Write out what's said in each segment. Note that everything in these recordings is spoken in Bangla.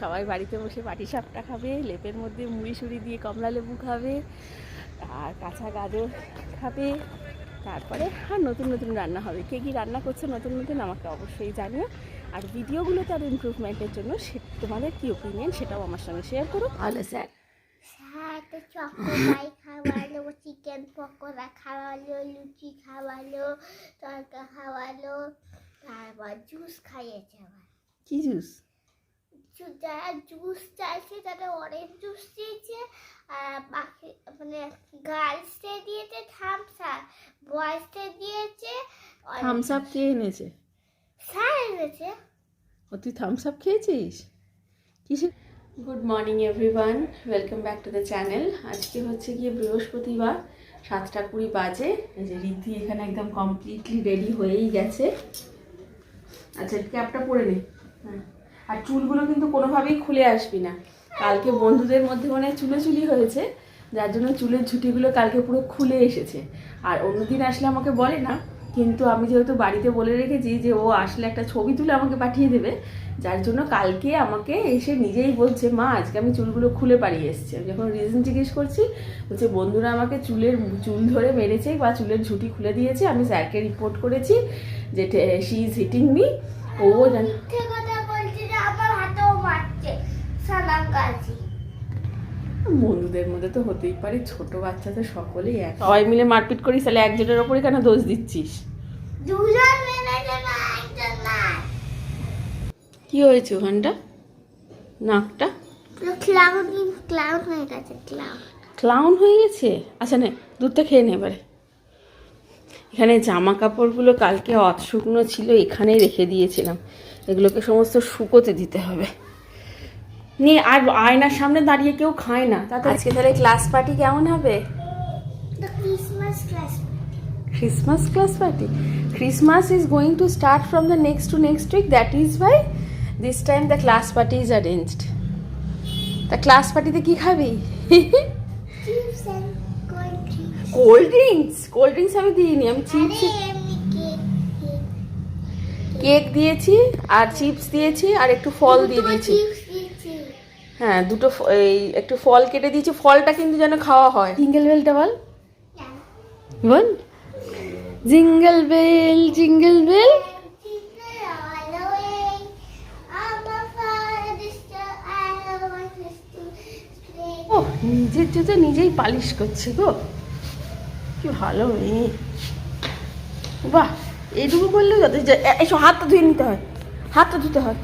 সবাই বাড়িতে বসে পাটি সাপটা খাবে লেপের মধ্যে মুড়ি সুড়ি দিয়ে কমলা লেবু খাবে আর কাঁচা গাজর খাবে তারপরে আর নতুন নতুন রান্না হবে। কে কী রান্না করছে নতুন নতুন আমাকে অবশ্যই জানিও। আর ভিডিওগুলোতে আরও ইমপ্রুভমেন্টের জন্য সে তোমাদের কী ওপিনিয়ন সেটাও আমার সঙ্গে শেয়ার করো। ভালো স্যার। খাওয়ালো চিকেন পকোড়া খাওয়ালো লুচি খাওয়ালো তরকা খাওয়ালো তারপর জুস খাইয়েছে আবার কী জুস যারা জুস চাইছে তারা অরেঞ্জ জুস দিয়েছে আর বাকি মানে গার্লসে দিয়েছে থামস আপ বয়েজকে দিয়েছে থামস আপ কে এনেছে? স্যার এনেছে। ও তুই থামস আপ খেয়েছিস? কিসে good morning everyone welcome back to the channel আজকে হচ্ছে গিয়ে বৃহস্পতিবার সাতটা কুড়ি বাজে। এই যে রীতি এখানে একদম কমপ্লিটলি রেডি হয়েই গেছে। আচ্ছা ক্যাপটা পরে নে। হ্যাঁ। আর চুলগুলো কিন্তু কোনোভাবেই খুলে আসবি না। কালকে বন্ধুদের মধ্যে মনে হয় চুলোচুলি হয়েছে, যার জন্য চুলের ঝুঁটিগুলো কালকে পুরো খুলে এসেছে। আর অন্যদিন আসলে আমাকে বলে না, কিন্তু আমি যেহেতু বাড়িতে বলে রেখেছি যে ও আসলে একটা ছবি তুলে আমাকে পাঠিয়ে দেবে, যার জন্য কালকে আমাকে এসে নিজেই বলছে, মা, আজকে আমি চুলগুলো খুলে পাড়িয়ে এসেছি। আমি যখন রিজন জিজ্ঞেস করছি, বলছে, বন্ধুরা আমাকে চুলের চুল ধরে মেরেছে বা চুলের ঝুঁটি খুলে দিয়েছে, আমি স্যারকে রিপোর্ট করেছি যে শি ইজ হিটিং মি ও জান মিথ্যে কথা বলছে যে আমার হাতেও মারছে সালাম গাছি বন্ধুদের মধ্যে তো হতেই পারে ছোট বাচ্চা তো সকলেই এক। সবাই মিলে মারপিট করিস তাহলে একজনের ওপরে কেন দোষ দিচ্ছিস? দুজন কি হয়েছে ওখানটা? নাকটা? ক্লাউন ক্লাউন হয়ে গেছে ক্লাউন ক্লাউন হয়ে গেছে? আচ্ছা নে দুধটা খেয়ে নে এবারে। এখানে জামা কাপড়গুলো কালকে অত শুকনো ছিল এখানেই রেখে দিয়েছিলাম। এগুলোকে সমস্ত শুকোতে দিতে হবে। নিয়ে আয়নার সামনে দাঁড়িয়ে কেউ খায় না। তা আজকে তাহলে ক্লাস পার্টি কেমন হবে? Christmas class party Christmas is going to start from the next to next week that is by this time the class party is arranged তা ক্লাস পার্টিতে কী খাবি? কোল্ড ড্রিঙ্কস কোল্ড ড্রিঙ্কস আমি দিইনি আমি চিপস কেক দিয়েছি আর চিপস দিয়েছি আর একটু ফল দিয়ে দিয়েছি। হ্যাঁ দুটো ফ- এই একটু ফল কেটে দিয়েছি ফলটা কিন্তু যেন খাওয়া হয়। জিঙ্গেল বেলটা বল। বল। জিঙ্গেল বেল জিঙ্গেল বেল ও নিজের জুতো নিজেই পালিশ করছে গো। কি ভালো মেয়ে। বাহ এইটুকু করলেও যথেষ্ট। এসব হাতটা ধুয়ে নিতে হয়। হাতটা ধুতে হয়।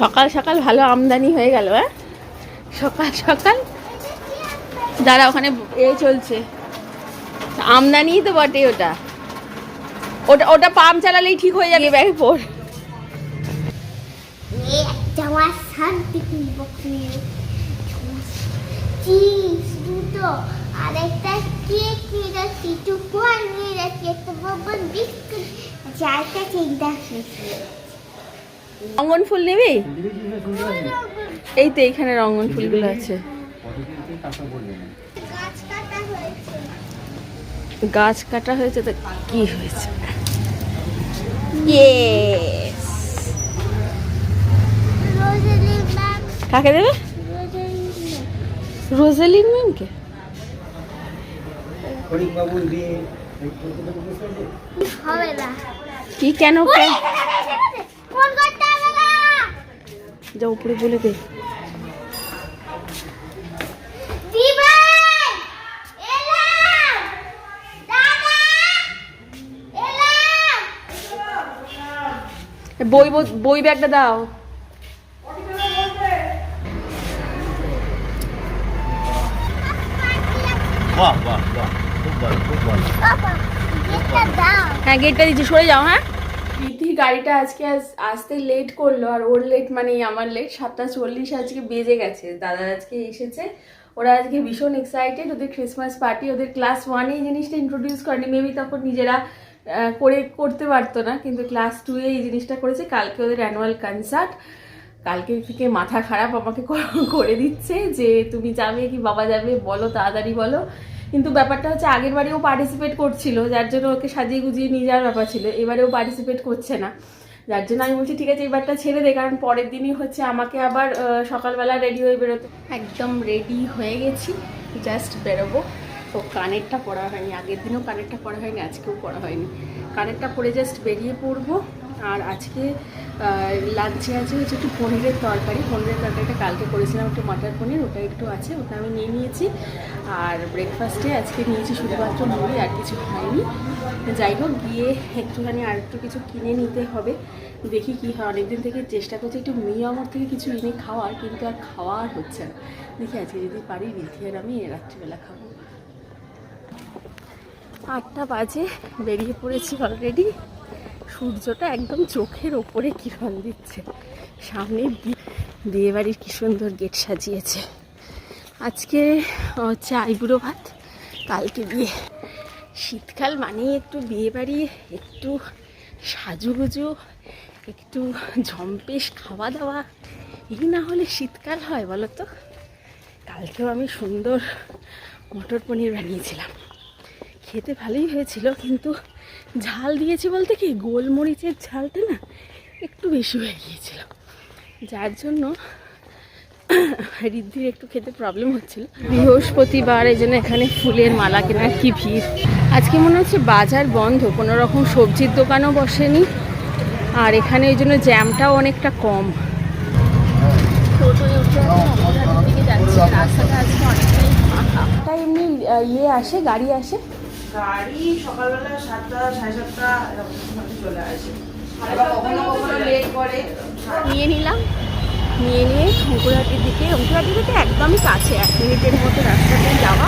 সকাল সকাল ভালো আমদানি হয়ে গেল হ্যাঁ? সকাল সকাল যারা ওখানে এ চলছে। আমদানি তো বটে ওটা। ওটা ওটা পাম্প চালালেই ঠিক হয়ে যাবে ব্যাগে পড়। আমার শান্তি কিনবো চিপস দুটো, আর একটা কেক নিয়ে যাচ্ছি যাচ্ছি রঙ্গন ফুল নিবি এই তো এইখানে রঙ্গন ফুলগুলো আছে গাছ কাটা হয়েছে তো কি হয়েছে কাকে দেবে রোজালিন ম্যামকে কি কেন কে- ফোন করতে হবে না যা উপরে বলে দে। বই বই- বই ব্যাগটা দাও। বাহ বাহ বাহ। খুব ভালো খুব ভালো। দাও। হ্যাঁ গেটটা দিচ্ছি সরে যাও হ্যাঁ? প্রীতি গাড়িটা আজকে আস- আসতে লেট করল, আর ওর লেট মানেই আমার লেট সাতটা চল্লিশ আজকে বেজে গেছে। দাদা আজকে এসেছে। ওরা আজকে ভীষণ এক্সাইটেড ওদের ক্রিসমাস পার্টি ওদের ক্লাস ওয়ানে এই জিনিসটা ইন্ট্রোডিউস করেনি। মেবি তখন নিজেরা করে করতে পারতো না, কিন্তু ক্লাস টুয়ে এই জিনিসটা করেছে। কালকে ওদের অ্যানুয়াল কনসার্ট কালকে থেকে মাথা খারাপ আমাকে করে দিচ্ছে যে, তুমি যাবে কি বাবা যাবে? বলো, তাড়াতাড়ি বলো। কিন্তু ব্যাপারটা হচ্ছে আগের বারেও পার্টিসিপেট করছিল, যার জন্য ওকে সাজিয়ে গুজিয়ে নিয়ে যাওয়ার ব্যাপার ছিল। এবারেও পার্টিসিপেট করছে না। যার জন্য আমি বলছি, ঠিক আছে, এবারটা ছেড়ে দে, কারণ পরের দিনই হচ্ছে আমাকে আবার সকালবেলা রেডি হয়ে বেরোতে একদম রেডি হয়ে গেছি জাস্ট বেরোবো। তো কানেরটা পরা হয়নি, আগের দিনও কানেরটা পরা হয়নি, আজকেও পরা হয়নি। কানেরটা পরে জাস্ট বেরিয়ে পড়ব। আর আজকে লাঞ্চে আছে হচ্ছে একটু পনিরের তরকারি। পনিরের তরকারিটা কালকে করেছিলাম একটু মাটার পনির, ওটা একটু আছে, ওটা আমি নিয়ে নিয়েছি। আর ব্রেকফাস্টে আজকে নিয়েছি শুধুমাত্র মুড়ি, আর কিছু খাইনি। যাই হোক, গিয়ে একটুখানি আর একটু কিছু কিনে নিতে হবে। দেখি কি হয়। অনেকদিন থেকে চেষ্টা করছি একটু মেয়ে আমার থেকে কিছু এনে খাওয়ার, কিন্তু আর খাওয়া আর হচ্ছে না। দেখি আজকে যদি পারি রিদ্ধি আর আমি রাত্রিবেলা খাব। আটটা বাজে, বেরিয়ে পড়েছি অলরেডি সূর্যটা একদম চোখের ওপরে কিরণ দিচ্ছে। সামনে বিয়েবাড়ির কি সুন্দর গেট সাজিয়েছে। আজকে হচ্ছে আইবুড়ো ভাত, কালকে বিয়ে। শীতকাল মানে একটু বিয়েবাড়ি, একটু সাজুগুজু, একটু ঝম্পেশ খাওয়া দাওয়া এই না হলে শীতকাল হয় বলো তো? কালকেও আমি সুন্দর মটর পনির বানিয়েছিলাম। খেতে ভালোই হয়েছিল কিন্তু ঝাল দিয়েছি বলতে কি গোলমরিচের ঝালটা না একটু বেশি হয়ে গিয়েছিল। যার জন্য রিদ্ধির একটু খেতে প্রবলেম হচ্ছিল। বৃহস্পতিবার এই জন্য এখানে ফুলের মালা কেনার কি ভিড়। আজকে মনে হচ্ছে বাজার বন্ধ কোনো রকম সবজির দোকানও বসেনি। আর এখানে ওই জন্য জ্যামটাও অনেকটা কম। রাস্তাটা আজকে অনেকটাই এমনি ইয়ে আসে গাড়ি আসে? গাড়ি সকালবেলা সাতটা সাড়ে সাতটা এরকম সময় চলে আসে। আবার কখনো কখনো লেট করে। নিয়ে নিলাম। নিয়ে নিয়ে অঙ্কুরহাটির দিকে। অঙ্কুরহাটি থেকে একদমই কাছে এক মিনিটের মতো রাস্তাতে যাওয়া।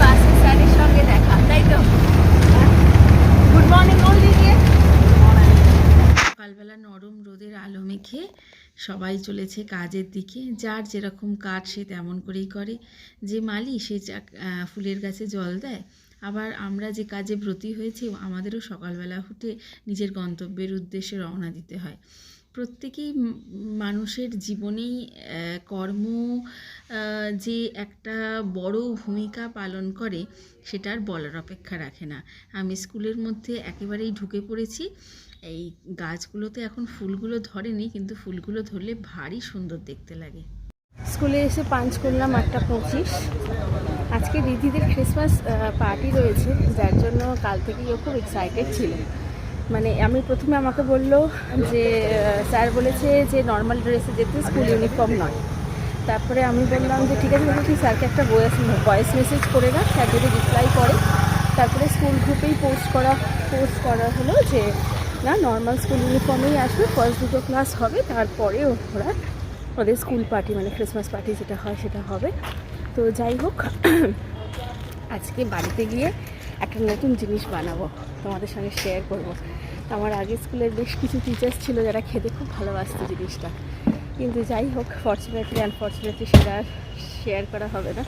বাসের স্যারের সঙ্গে দেখা তাই তো? গুড মর্নিং বল দিদি সকালবেলা নরম রোদের আলো মেখে সবাই চলেছে কাজের দিকে। যার যেরকম কাজ সে তেমন করেই করে। যে মালি সে ফুলের গাছে জল দেয়। আবার আমরা যে কাজে ব্রতী হয়েছি, আমাদেরও সকালবেলা উঠে নিজের গন্তব্যের উদ্দেশ্যে রওনা দিতে হয়। প্রত্যেকেই মানুষের জীবনেই কর্ম যে একটা বড় ভূমিকা পালন করে সেটা আর বলার অপেক্ষা রাখে না। আমি স্কুলের মধ্যে একেবারেই ঢুকে পড়েছি। এই গাছগুলোতে এখন ফুলগুলো ধরেনি, কিন্তু ফুলগুলো ধরলে ভারী সুন্দর দেখতে লাগে। স্কুলে এসে পাঞ্চ করলাম আটটা পঁচিশ। আজকে দিদিদের ক্রিসমাস পার্টি রয়েছে, যার জন্য কাল থেকেই ও খুব এক্সাইটেড ছিল। মানে আমি প্রথমে আমাকে বলল যে স্যার বলেছে যে নর্মাল ড্রেসে যেতে স্কুল ইউনিফর্ম নয়। তারপরে আমি বললাম যে, ঠিক আছে তুই স্যারকে একটা ভয়েস ভয়েস মেসেজ করে রাখ। স্যার যদি রিপ্লাই করে, তারপরে স্কুল গ্রুপেই পোস্ট করা পোস্ট করা হলো যে না নর্মাল স্কুল ইউনিফর্মেই আসবে ফার্স্ট দুটো ক্লাস হবে, তারপরে ওরা ওদের স্কুল পার্টি মানে ক্রিসমাস পার্টি যেটা হয় সেটা হবে। তো যাই হোক, আজকে বাড়িতে গিয়ে একটা নতুন জিনিস বানাবো, তোমাদের সঙ্গে শেয়ার করব। আমার আগে স্কুলের বেশ কিছু টিচার্স ছিল যারা খেতে খুব ভালোবাসতো জিনিসটা। কিন্তু যাই হোক ফর্চুনেটলি আনফর্চুনেটলি সেটা শেয়ার করা হবে না।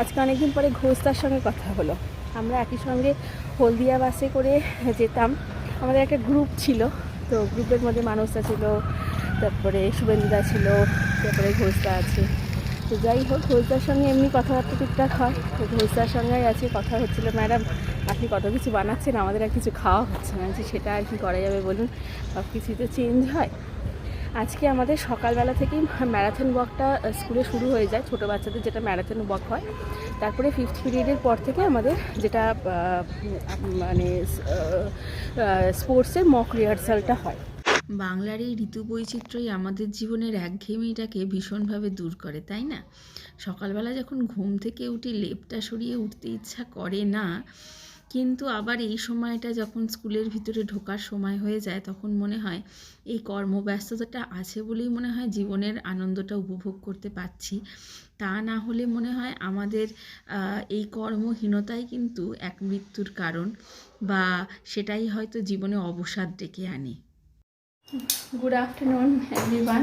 আজকে অনেকদিন পরে ঘোষদার সঙ্গে কথা হলো। আমরা একই সঙ্গে হলদিয়া বাসে করে যেতাম। আমাদের একটা গ্রুপ ছিল, তো গ্রুপের মধ্যে মানুষটা ছিল, তারপরে শুভেন্দুদা ছিল, তারপরে ঘোষদা আছে। তো যাই হোক, ঘোষদার সঙ্গে এমনি কথাবার্তা টুকটাক হয়। তো ঘোষদার সঙ্গে আছে, কথা হচ্ছিল, ম্যাডাম, আপনি কত কিছু বানাচ্ছেন? আমাদের আর কিছু খাওয়া হচ্ছে না। যে সেটা আর কি করা যাবে বলুন? সব কিছুই তো চেঞ্জ হয়। আজকে আমাদের সকালবেলা থেকেই ম্যারাথন ওয়াকটা স্কুলে শুরু হয়ে যায়, ছোটো বাচ্চাদের যেটা ম্যারাথন ওয়াক হয়। তারপরে ফিফথ পিরিয়ডের পর থেকে আমাদের যেটা মানে স্পোর্টসের মক রিহার্সালটা হয়। বাংলার এই ঋতু বৈচিত্র্যই আমাদের জীবনের একঘেয়েমিটাকে ভীষণভাবে দূর করে, তাই না? সকালবেলা যখন ঘুম থেকে উঠি লেপটা সরিয়ে উঠতে ইচ্ছা করে না কিন্তু আবার এই সময়টা যখন স্কুলের ভিতরে ঢোকার সময় হয়ে যায়, তখন মনে হয় এই কর্মব্যস্ততাটা আছে বলেই মনে হয় জীবনের আনন্দটা উপভোগ করতে পারছি। তা না হলে মনে হয় আমাদের এই কর্মহীনতাই কিন্তু এক মৃত্যুর কারণ বা সেটাই হয়তো জীবনে অবসাদ ডেকে আনে। গুড আফটারনুন এভরিওয়ান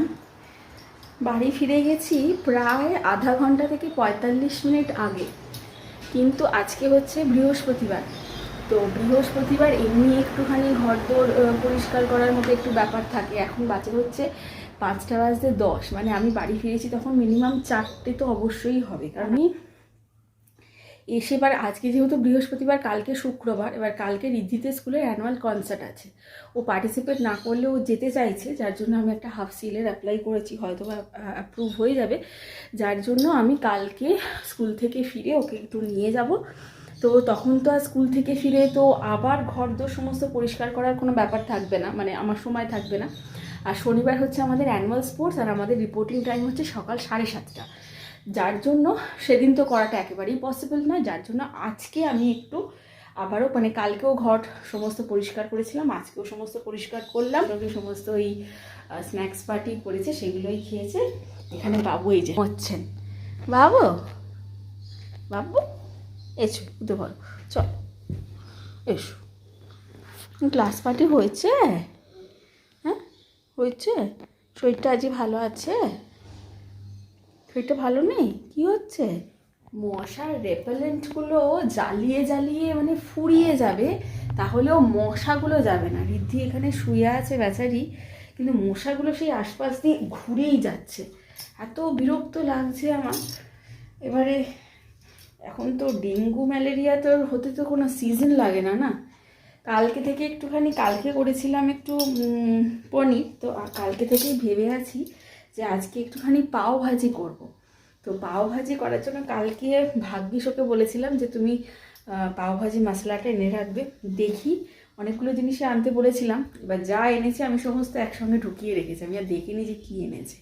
বাড়ি ফিরে গেছি প্রায় আধা ঘণ্টা থেকে পঁয়তাল্লিশ মিনিট আগে। কিন্তু আজকে হচ্ছে বৃহস্পতিবার। তো বৃহস্পতিবার এমনি একটুখানি ঘরদোর পরিষ্কার করার মতো একটু ব্যাপার থাকে। এখন বাজে হচ্ছে পাঁচটা বাজতে দশ। মানে আমি বাড়ি ফিরেছি তখন মিনিমাম চারটে তো অবশ্যই হবে। কারণ আমি এসে এবার আজকে যেহেতু বৃহস্পতিবার, কালকে শুক্রবার, এবার কালকে রিদ্ধিতে স্কুলের অ্যানুয়াল কনসার্ট আছে। ও পার্টিসিপেট না করলে ও যেতে চাইছে, যার জন্য আমি একটা হাফ সিলের অ্যাপ্লাই করেছি, হয়তো অ্যাপ্রুভ হয়ে যাবে। যার জন্য আমি কালকে স্কুল থেকে ফিরে ওকে একটু নিয়ে যাব। তো তখন তো আর স্কুল থেকে ফিরে তো আবার ঘর দোর সমস্ত পরিষ্কার করার কোনো ব্যাপার থাকবে না মানে আমার সময় থাকবে না। আর শনিবার হচ্ছে আমাদের অ্যানুয়াল স্পোর্টস আর আমাদের রিপোর্টিং টাইম হচ্ছে সকাল সাড়ে সাতটা। যার জন্য সেদিন তো করাটা একেবারেই পসিবল নয়, যার জন্য আজকে আমি একটু আবারও মানে কালকেও ঘর সমস্ত পরিষ্কার করেছিলাম, আজকেও সমস্ত পরিষ্কার করলাম। সমস্ত ওই স্ন্যাক্স পার্টি করেছে, সেগুলোই খেয়েছে। এখানে বাবু এই যে হচ্ছেন বাবু? বাবু? এসো, উঠে বলো চল, এসো। ক্লাস পার্টি হয়েছে? হ্যাঁ হয়েছে? শরীরটা আজই ভালো আছে? শরীরটা ভালো নেই? কি হচ্ছে? মশার রেপেলেন্টগুলো জ্বালিয়ে জ্বালিয়ে মানে ফুরিয়ে যাবে, তাহলেও মশাগুলো যাবে না। ঋদ্ধি এখানে শুয়ে আছে বেচারি, কিন্তু মশাগুলো সেই আশপাশ দিয়ে ঘুরেই যাচ্ছে। এত বিরক্ত লাগছে আমার। এবারে এখন তো ডেঙ্গু, ম্যালেরিয়া তো হতে তো কোনো সিজন লাগে না না? কালকে থেকে একটুখানি, কালকে করেছিলাম একটু পনির, তো কালকে থেকেই ভেবে আছি যে আজকে একটুখানি পাও ভাজি করব। তো পাও ভাজি করার জন্য কালকে ভাগ্যিস ওকে বলেছিলাম যে তুমি পাও ভাজি মশলাটা এনে রাখবে। দেখি অনেকগুলো জিনিসই আনতে বলেছিলাম। এবার যা এনেছে আমি সমস্ত একসঙ্গে ঢুকিয়ে রেখেছি। আমি আর দেখিনি যে কী এনেছে।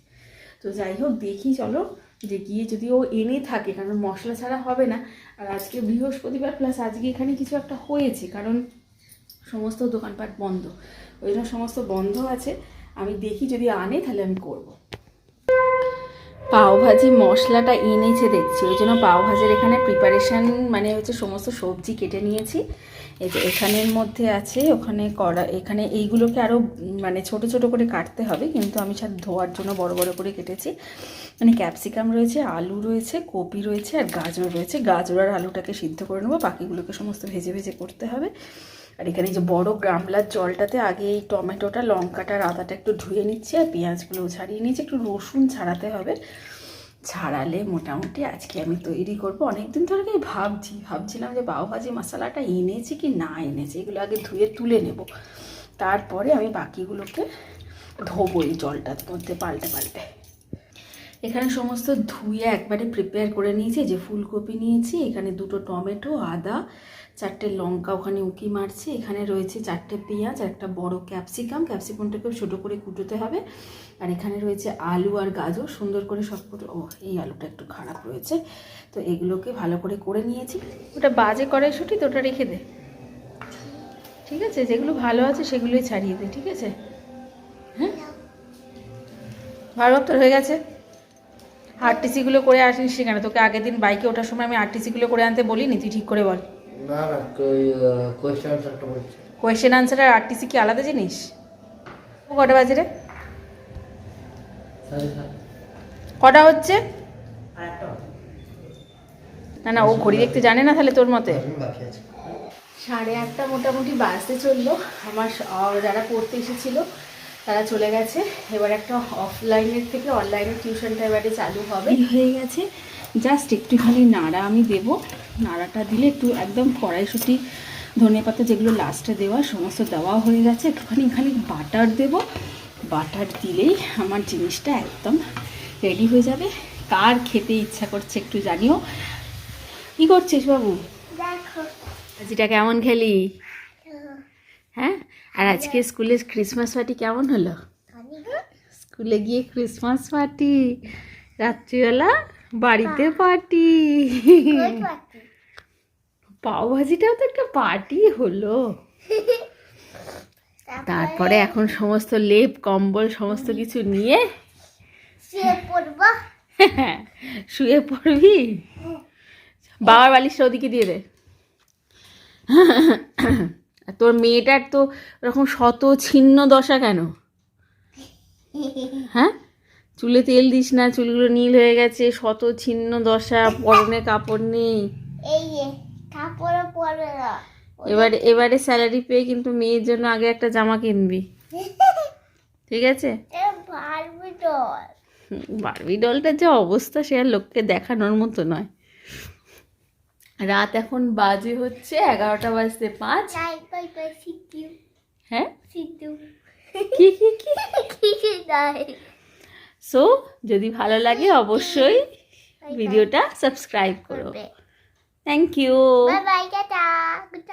তো যাই হোক, দেখি চলো যে গিয়ে যদি ও এনে থাকে, কারণ মশলা ছাড়া হবে না। আর আজকে বৃহস্পতিবার প্লাস আজকে এখানে কিছু একটা হয়েছে, কারণ সমস্ত দোকানপাট বন্ধ। ওই জন্য সমস্ত বন্ধ আছে। আমি দেখি যদি আনে তাহলে আমি করব। পাওভাজি মশলাটা এনেছে দেখছি, ওই জন্য পাওভাজির এখানে প্রিপারেশান মানে হচ্ছে সমস্ত সবজি কেটে নিয়েছি। এই যে এখানের মধ্যে আছে, ওখানে করা এখানে এইগুলোকে আরও মানে ছোট ছোট করে কাটতে হবে, কিন্তু আমি সব ধোয়ার জন্য বড় বড় করে কেটেছি। মানে ক্যাপসিকাম রয়েছে, আলু রয়েছে, কপি রয়েছে আর গাজর রয়েছে। গাজর আর আলুটাকে সিদ্ধ করে নেব, বাকিগুলোকে সমস্ত ভেজে ভেজে করতে হবে। আর এখানে যে বড় গামলার জলটাতে আগে এই টমেটোটা, লঙ্কাটা আর আদাটা একটু ধুয়ে নিচ্ছি আর পেঁয়াজগুলো ছাড়িয়ে নিচ্ছি একটু রসুন ছাড়াতে হবে। ছাড়ালে মোটামুটি আজকে আমি তৈরি করব। অনেকদিন ধরে ভাবছি, ভাবছিলাম যে পাওভাজি মশলাটা এনেছি কি না এনেছি, এগুলো আগে ধুয়ে তুলে নেব। তারপরে আমি বাকিগুলোকে ধোবো এই জলটার মধ্যে পাল্টে পাল্টে। এখানে সমস্ত ধুয়ে একবারে প্রিপেয়ার করে নিয়েছি। যে ফুলকপি নিয়েছি, এখানে দুটো টমেটো, আদা চারটে লঙ্কা ওখানে উঁকি মারছি। এখানে রয়েছে চারটে পেঁয়াজ আর একটা বড় ক্যাপসিকাম। ক্যাপসিকামটাকেও ছোটো করে কুটোতে হবে। আর এখানে রয়েছে আলু আর গাজর। সুন্দর করে সব ও এই আলুটা একটু খারাপ রয়েছে। তো এগুলোকে ভালো করে করে নিয়েছি। ওটা বাজে কড়াইশুটি, তো ওটা রেখে দে। ঠিক আছে? যেগুলো ভালো আছে সেগুলোই ছাড়িয়ে দে, ঠিক আছে? হ্যাঁ? ভালো তোর হয়ে গেছে? আরটিসিগুলো করে আসিস সেখানে? তোকে আগের দিন বাইকে ওঠার সময় আমি আরটিসিগুলো করে আনতে বলিনি, তুই ঠিক করে বল। না না কোয়েশ্চেন আনসারটা বলছি। কোয়েশ্চেন আনসার আর আরটিসি কি আলাদা জিনিস? ও কটা বাজে রে? কটা হচ্ছে? না না ও ঘড়ি দেখতে জানে না তাহলে তোর মতে। আমি বাকি আছে। সাড়ে আটটা মোটামুটি বাজতে চলল। আমার যারা পড়তে এসেছিল তারা চলে গেছে। এবার একটা অফলাইনের থেকে অনলাইনের টিউশনটা এবারে চালু হবে। হয়ে গেছে। জাস্ট একটুখানি নাড়া আমি দেব। নাড়াটা দিলে একটু একদম কড়াইশুটি ধনে পাতা যেগুলো লাস্টে দেওয়া সমস্ত দেওয়া হয়ে গেছে। একটুখানি খালি বাটার দেব। বাটার দিলেই আমার জিনিসটা একদম রেডি হয়ে যাবে। কার খেতে ইচ্ছা করছে একটু জানিও। কী করছিস বাবু? আজিটা কেমন খেলি? হ্যাঁ? আর আজকে স্কুলে ক্রিসমাস পার্টি কেমন হলো? স্কুলে গিয়ে ক্রিসমাস পার্টি রাত্রিবেলা? বাড়িতে পার্টি। পাও ভাজিটাও তো একটা পার্টি হলো। তারপরে এখন সমস্ত লেপ কম্বল সমস্ত কিছু নিয়ে শুয়ে পড়ব। শুয়ে পড়বি? বাবার বালিশটা ওদিকে দিয়ে দে। তোর মেয়েটার তো ওরকম শত ছিন্ন দশা কেন? হ্যাঁ? চুলে তেল দিস না চুলগুলো নীল হয়ে গেছে শত ছিন্ন দশা পরনে কাপড় নেই। এবারে এবারে স্যালারি পেয়ে কিন্তু মেয়ের জন্য আগে একটা জামা কিনবি। ঠিক আছে? বারবি ডলটার যে অবস্থা সে আর লোককে দেখানোর মতো নয়। রাত এখন বাজে হচ্ছে এগারোটা বাজতে পাঁচ। হ্যাঁ? কি কি কি? কি सो जदि भलो लगे अवश्य भिडियो सबसक्राइब करो थैंक यू